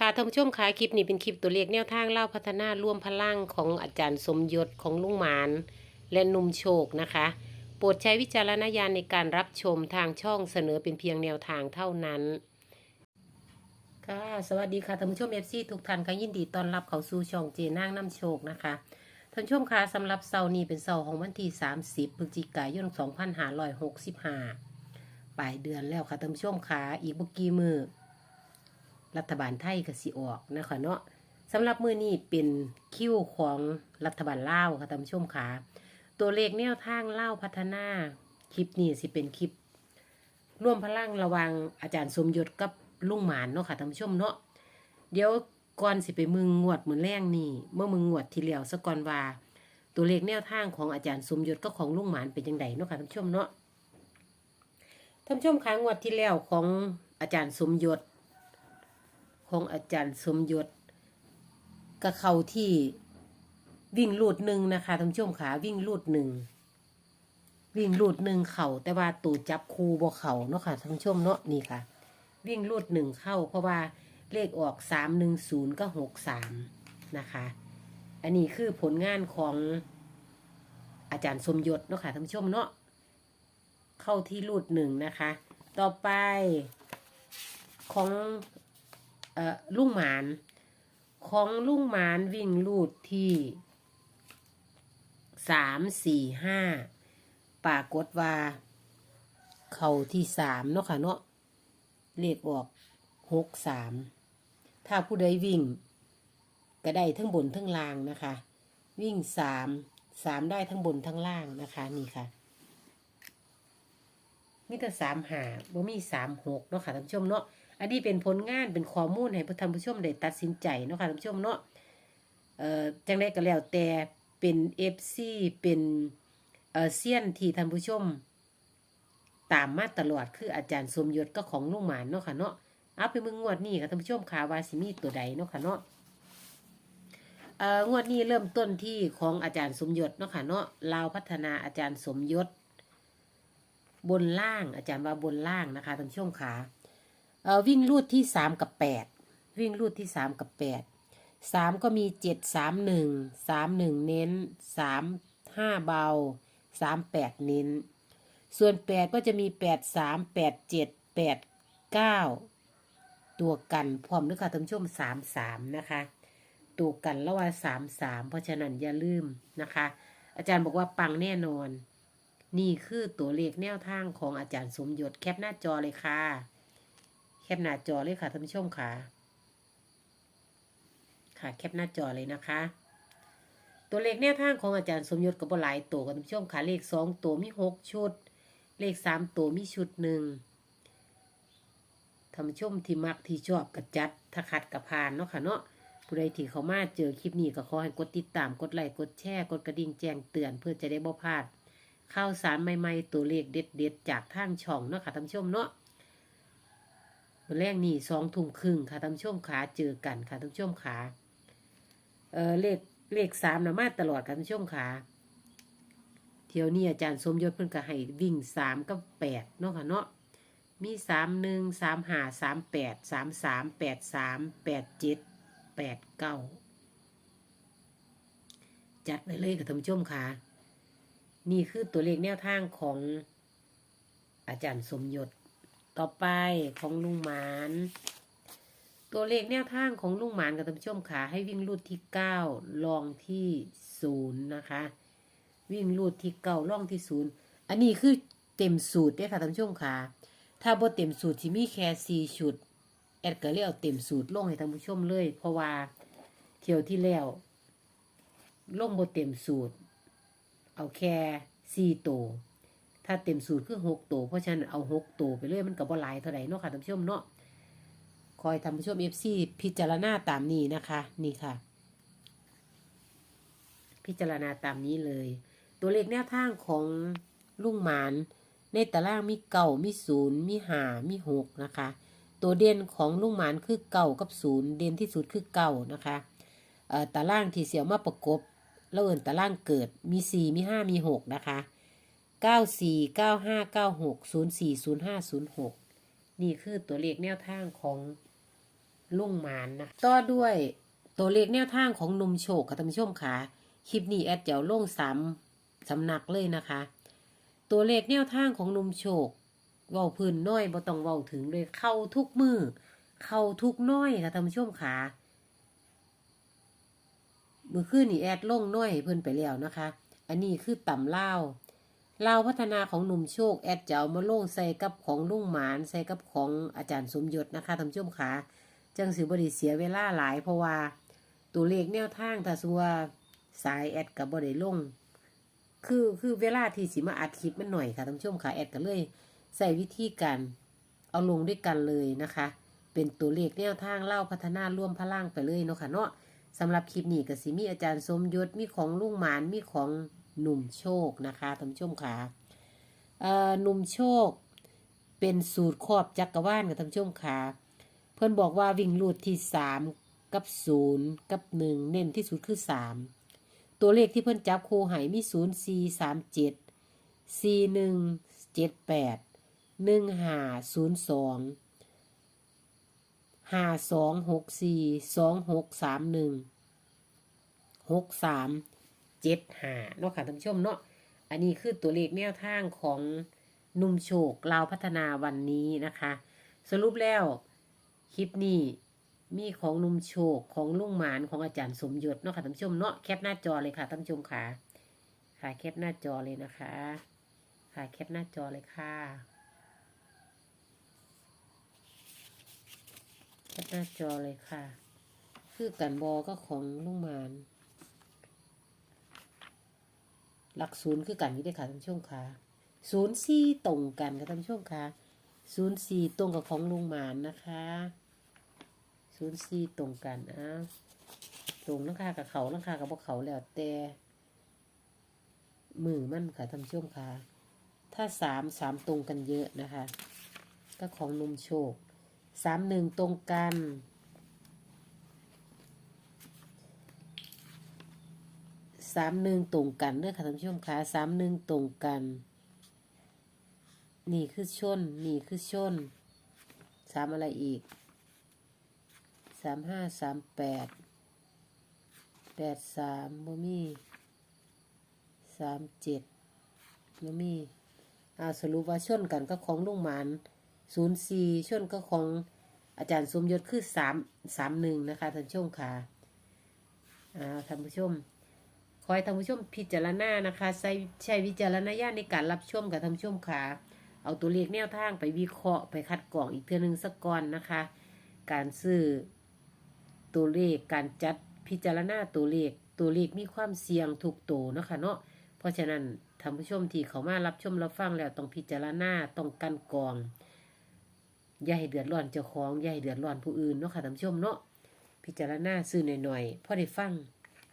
ค่ะท่านผู้ชมคะคลิปนี้เป็นคลิปตัวเลขแนวทางเล่าพัฒนาร่วมพลังของอาจารย์สมยศของลุงหมาน และนุ่มโชคนะคะ โปรดใช้วิจารณญาณในการรับชมทางช่องเสนอเป็นเพียงแนวทางเท่านั้น ค่ะ สวัสดีค่ะท่านผู้ชมเอฟซีทุกท่านค่ะยินดีต้อนรับเข้าสู่ช่องเจนางน้ำโชคนะคะท่านผู้ชมคะสำหรับเสาร์นี้เป็นเสาร์ของวันที่ 30พฤศจิกายน 2565ปลายเดือนแล้วค่ะท่านผู้ชมคะอีกบ่กี่มือ รัฐบาลไทยก็สิออกนะคะเนาะสำหรับมือนี้เป็นคิวของรัฐบาลลาวค่ะท่านผู้ชมค่ะตัวเลขแนวทางเล่าวพัฒนาคลิปนี้สิเป็นคลิป ร่วมพลังระวังอาจารย์สมยศกับลุงหมานเนาะค่ะท่านผู้ชมเนาะเดี๋ยวก่อนสิไปมึงงวดมือแรงนี่เมื่อมึงงวดที่แล้วสะก่อนว่า ตัวเลขแนวทางของอาจารย์สมยศกับของลุงหมานเป็นยังไงเนาะค่ะท่านผู้ชมเนาะท่านผู้ชมคะงวดที่แล้วของอาจารย์สมยศ ของอาจารย์สมยศกับเขาที่วิ่งลูดหนึ่งนะคะท่านผู้ชมขาวิ่งลูดหนึ่งวิ่งลูดหนึ่งเข่าแต่ว่าตูจับคูบ่เข่าเนาะค่ะท่านผู้ชมเนาะนี่ค่ะ วิ่งลูดหนึ่งเข้า เพราะว่าเลขออกสามหนึ่งศูนย์ก็หกสามนะคะ อันนี้คือผลงานของอาจารย์สมยศเนาะค่ะท่านผู้ชมเนาะเข้าที่ลูดหนึ่งนะคะ ต่อไปของ เอ่อลุงหมาน ของลุงหมานวิ่งลูดที่สามสี่ห้าปรากฏว่า เข่าที่สามเนาะค่ะเนาะเลขออกหกสามถ้าผู้ใดวิ่ง ก็ได้ทั้งบนทั้งล่างนะคะ วิ่งสามสามได้ทั้งบนทั้งล่างนะคะนี่ค่ะมีแต่สามหาบ่มีสามหกเนาะค่ะท่านผู้ชมเนาะ อันนี้เป็นผลงานเป็นข้อมูลให้ท่านผู้ชมได้ตัดสินใจเนาะค่ะท่านผู้ชมเนาะเอ่อจังได้ก็แล้วแต่เป็นเอฟซีเป็นเอ่อเซียนที่ท่านผู้ชม ตามมาตลอดคืออาจารย์สมยศก็ของลุงหมานเนาะค่ะเนาะเอาไปมึงงวดนี้ค่ะท่านผู้ชมค่ะว่าสิมีตัวใดเนาะค่ะเนาะเอ่องวดนี้เริ่มต้นที่ของอาจารย์สมยศเนาะค่ะเนาะลาวพัฒนาอาจารย์สมยศ บนล่างอาจารย์ว่าบนล่างนะคะท่านผู้ชมค่ะ วิ่งรูดที่สามกับแปดวิ่งรูดที่สามกับแปดสามก็มีเจ็ดสามหนึ่งสามหนึ่งเน้นสามห้าเบาสามแปดเน้น ส่วนแปดก็จะมีแปดสามแปดเจ็ดแปดเก้าตัวกันพร้อมด้วยค่ะท่านผู้ชมสามสามนะคะ ตัวกันระหว่างสามสามเพราะฉะนั้นอย่าลืมนะคะ อาจารย์บอกว่าปังแน่นอน นี่คือตัวเลขแนวทางของอาจารย์สมยศแคปหน้าจอเลยค่ะ แคปหน้าจอเลยค่ะท่านผู้ชมค่ะ ค่ะแคปหน้าจอเลยนะคะ ตัวเลขแนวทางของอาจารย์สมยศกับหลายตัวค่ะท่านผู้ชมค่ะเลขสองตัวมีหกชุด เลขสามตัวมีชุดหนึ่งท่านผู้ชมที่มักที่ชอบกระจัดถ้าขัดกระพานเนาะค่ะเนาะผู้ใดที่เขามาเจอคลิปนี้ก็ขอให้กดติดตามกดไลค์กดแชร์กดกระดิ่งแจ้งเตือนเพื่อจะได้บ่พลาดข่าวสารใหม่ๆตัวเลขเด็ดๆจากทางช่องเนาะค่ะท่านผู้ชมเนาะ วันแรกนี่สองทุ่มครึ่งค่ะท่านผู้ชมขาเจอกันค่ะท่านผู้ชมขาเออเลขเลขสามนะมาตลอดค่ะท่านผู้ชมขาเที่ยวนี้อาจารย์สมยศเพิ่นก็ให้วิ่งสามกับแปดเนาะค่ะเนาะมีสามหนึ่งสามห้าสามแปดสามสามแปดสามแปดเจ็ดแปดเก้าจัดไปเลยค่ะท่านผู้ชมค่ะนี่คือตัวเลขแนวทางของอาจารย์สมยศ ต่อไปของลุงหมาน ตัวเลขแนวทางของลุงหมานกับท่านผู้ชมขาให้วิ่งลูดที่เก้าลองที่ศูนย์นะคะ วิ่งลูดที่เก้าล่องที่ศูนย์อันนี้คือเต็มสูตรเด้ค่ะท่านผู้ชมขาถ้าบ่เต็มสูตรที่มีแค่สี่ชุด แอดก็เลยเอาเต็มสูตรลงให้ท่านผู้ชมเลย เพราะว่าเที่ยวที่แล้วลงบ่เต็มสูตร เอาแค่สี่ตัว ถ้าเต็มสูตรคือหกตัวเพราะฉะนั้นเอาหกตัวไปเลยมันกับว่หลายเท่าไหร่เนาะค่ะท่านผู้ชมเนาะคอยท่านผู้ชมเอฟซีพิจารณาตามนี้นะคะ นี่ค่ะ พิจารณาตามนี้เลย ตัวเลขแนวทางของลุงหมาน ในตารางมีเก่ามีศูนย์มีหามีหกนะคะ ตัวเด่นของลุงหมานคือเก่ากับศูนย์เด่นที่สุดคือเก่านะคะเอ่อตารางที่เสียวมาประกบแล้วเอินตารางเกิดมีสี่มีห้ามีหกนะคะ เก้าสี่เก้าห้าเก้าหกศูนย์สี่ศูนย์ห้าศูนย์หกนี่คือตัวเลขแนวทางของลุงหมานนะต่อด้วยตัวเลขแนวทางของหนุ่มโชคค่ะท่านผู้ชมค่ะคลิปนี้แอดเจ้าลงสามสำนักเลยนะคะ ตัวเลขแนวทางของหนุ่มโชคเว้าพื้นน้อยบ่ต้องเว้าถึงเลยเข้าทุกมือเข้าทุกน้อยค่ะท่านผู้ชมค่ะเมื่อคืนนี่แอดลงน้อยให้เพิ่นไปแล้วนะคะ อันนี้คือต่ำเล่า ลาวพัฒนาของหนุ่มโชค แอดเจ้ามาโล่งใส่กับของลุงหมานใส่กับของอาจารย์สมยศนะคะท่านผู้ชมค่ะจังสิบริเสียเวลาหลายเพราะว่าตัวเลขแนวทางถ้าสัวสายแอดกับบริลงคือคือเวลาที่สิมาอัดคลิปมันหน่อยค่ะท่านผู้ชมค่ะแอดก็เลยใส่วิธีการเอาลงด้วยกันเลยนะคะ เป็นตัวเลขแนวทางเล่าพัฒนาร่วมพลังไปเลยเนาะค่ะเนาะสำหรับคลิปนี้ก็สิมีอาจารย์สมยศมีของลุงหมานมีของ หนุ่มโชคนะคะท่านผู้ชมค่ะหนุ่มโชค เป็นสูตรครอบจักรวาลกับท่านผู้ชมค่ะ เพื่อนบอกว่าวิ่งรูดที่สามกับศูนย์กับหนึ่งเน้นที่สุดคือสามตัวเลขที่เพื่อนจับคู่หายมีศูนย์สี่สามเจ็ดสี่หนึ่งเจ็ดแปดหนึ่งห้าศูนย์สองห้าสองหกสี่สองหกสามหนึ่งหกสาม เจ็ดห้าเนาะค่ะท่านผู้ชมเนาะอันนี้คือตัวเลขแนวทางของหนุ่มโชคลาวพัฒนาวันนี้นะคะ สรุปแล้วคลิปนี้มีของหนุ่มโชคของลุงหมานของอาจารย์สมยศเนาะค่ะท่านผู้ชมเนาะแคปหน้าจอเลยค่ะท่านผู้ชมค่ะค่ะแคปหน้าจอเลยนะคะ ค่ะแคปหน้าจอเลยค่ะแคปหน้าจอเลยค่ะ คือกันบอก็ของลุงหมาน หลักศูนย์คือกันนี่ได้ค่ะท่านผู้ชมค่ะศูนย์สี่ตรงกันค่ะท่านผู้ชมค่ะศูนย์สี่ตรงกับของลุงหมานนะคะศูนย์สี่ตรงกันอะตรงลังคากับเขาลังคากับพวกเขาแล้วแต่มือมั่นค่ะท่านผู้ชมค่ะ ถ้าสามสามตรงกันเยอะนะคะ ก็ของนมโชคสามหนึ่งตรงกัน สามหนึ่งตรงกันเด้อค่ะท่านผู้ชมคะสามหนึ่งตรงกัน นี่คือชน นี่คือชนสามอะไรอีกสามห้าสามแปดแปดสามบ่มีสามเจ็ดบ่มีอ่าสรุปว่าชนกันก็ของลุงหมานศูนย์สี่ชนก็ของอาจารย์สมยศคือสามสามหนึ่งนะคะท่านผู้ชมค่ะอ่าท่านผู้ชม ขอให้ท่านผู้ชมพิจารณานะคะใช้ใช้วิจารณญาณในการรับชมกับท่านผู้ชมค่ะ เอาตัวเลขแนวทางไปวิเคราะห์ไปคัดกรองอีกเทื่อนึงสักก่อนนะคะ การซื้อตัวเลขการจัดพิจารณาตัวเลขตัวเลขมีความเสี่ยงถูกตัวนะคะเนาะเพราะฉะนั้นท่านผู้ชมที่เขามารับชมรับฟังแล้วต้องพิจารณาต้องกันกรองอย่าให้เดือดร้อนเจ้าของอย่าให้เดือดร้อนผู้อื่นเนาะค่ะท่านผู้ชมเนาะพิจารณาซื้อหน่อยๆพอได้ฟัง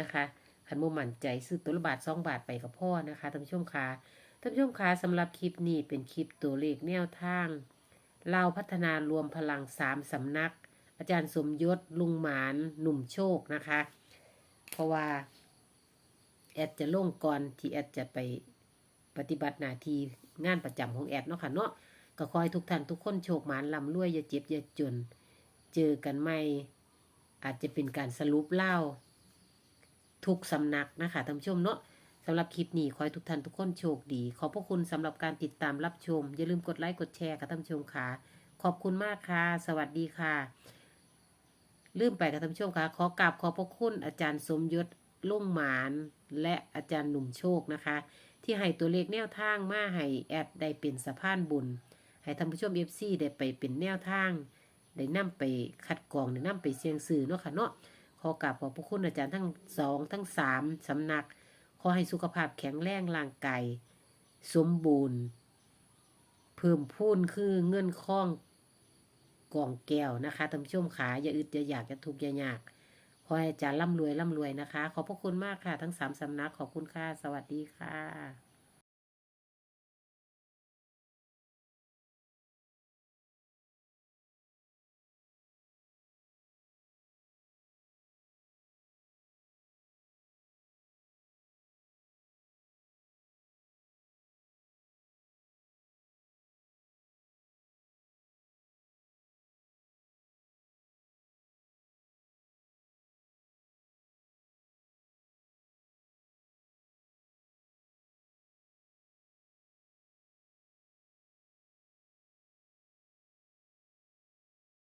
นะคะ คันโมมันใจซื้อตัวละบาทสองบาทไปกับพ่อนะคะท่านผู้ชมค่ะท่านผู้ชมคะสำหรับคลิปนี้เป็นคลิปตัวเลขแนวทางเราพัฒนารวมพลังสามสำนัก อาจารย์สมยศลุงหมานหนุ่มโชคนะคะ เพราะว่าแอดจะลงก่อนที่แอดจะไปปฏิบัติหน้าที่งานประจำของแอดเนาะค่ะเนาะก็ขอให้ทุกท่านทุกคนโชคหมานลำรวยอย่าเจ็บอย่าจน เจอกันใหม่อาจจะเป็นการสรุปเล่า ทุกสำนักนะคะท่านผู้ชมเนาะสำหรับคลิปนี้ขอให้ทุกท่านทุกคนโชคดี ขอบพระคุณสำหรับการติดตามรับชม อย่าลืมกดไลค์กดแชร์กับท่านผู้ชมค่ะ ขอบคุณมากค่ะ สวัสดีค่ะ ลืมไปกับท่านผู้ชมค่ะ ขอกราบขอบพระคุณอาจารย์สมยศลุ่งหมาน และอาจารย์หนุ่มโชคนะคะ ที่ให้ตัวเลขแนวทางมาให้แอดได้เป็นสะพานบุญ ให้ท่านผู้ชมเอฟซีได้ไปเป็นแนวทาง ได้นำไปคัดกรองได้นำไปเสียงสื่อเนาะค่ะเนาะ ขอกราบขอบพระคุณอาจารย์ทั้งสองทั้งสามสำนัก ขอให้สุขภาพแข็งแรงร่างกายสมบูรณ์ เพิ่มพูนคือเงินคล้องกองแก้วนะคะท่านผู้ชมขาอย่าอึดอย่าอยากอย่าทุกข์อย่ายากขอให้อาจารย์ร่ำรวยร่ำรวยนะคะ ขอบพระคุณมากค่ะ ทั้งสามสำนักขอบคุณค่ะ สวัสดีค่ะ